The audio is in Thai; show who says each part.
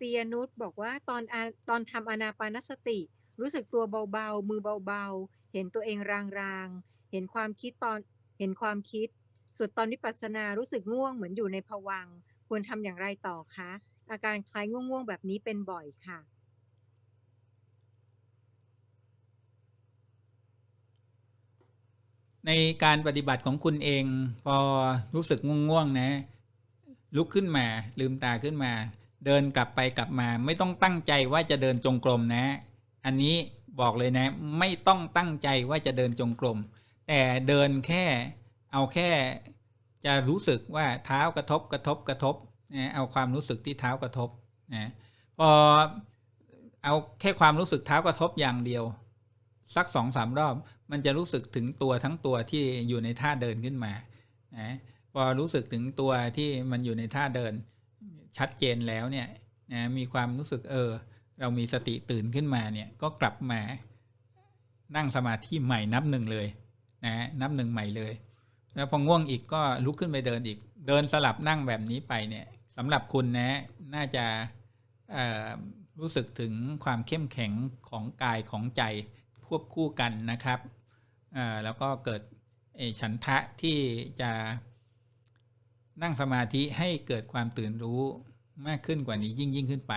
Speaker 1: ปียนุชบอกว่าตอนตอนทำอนาปานสติ รู้สึกตัวเบาๆ มือเบาๆ เห็นตัวเองรางๆ เห็นความคิดตอนเห็นความคิดส่วนตอนวิปัสสนารู้สึกง่วงเหมือนอยู่ในภวังควรทำอย่างไรต่อคะ อาการคล้ายง่วงๆแบบนี้เป็นบ่อยค่ะ
Speaker 2: ในการปฏิบัติของคุณเอง พอรู้สึกง่วงๆนะ ลุกขึ้นมาลืมตาขึ้นมา เดินกลับไปกลับมา ไม่ต้องตั้งใจว่าจะเดินจงกรมนะ อันนี้บอกเลยนะ ไม่ต้องตั้งใจว่าจะเดินจงกรม แต่เดินแค่เอาแค่จะรู้สึกว่าเท้ากระทบกระทบกระทบนะเอาความรู้สึกที่เท้ากระทบนะพอเอาแค่ความรู้สึกเท้ากระทบอย่างเดียว สักสองสามรอบ มันจะรู้สึกถึงตัวทั้งตัวที่อยู่ในท่าเดินขึ้นมานะพอรู้สึกถึงตัวที่มันอยู่ในท่าเดิน ชัดเจนแล้วเนี่ยนะมีความรู้สึกเออ เรามีสติตื่นขึ้นมาเนี่ยก็กลับมานั่งสมาธิใหม่นับหนึ่งเลยนะนับหนึ่งใหม่เลย แล้วพอง่วงอีกก็ลุกขึ้นไปเดินอีก เดินสลับนั่งแบบนี้ไปเนี่ยสำหรับคุณนะน่าจะรู้สึกถึงความเข้มแข็งของกายของใจควบคู่กันนะครับแล้วก็เกิดฉันทะที่จะ นั่งสมาธิให้เกิดความตื่นรู้มากขึ้นกว่านี้ยิ่งยิ่งขึ้นไป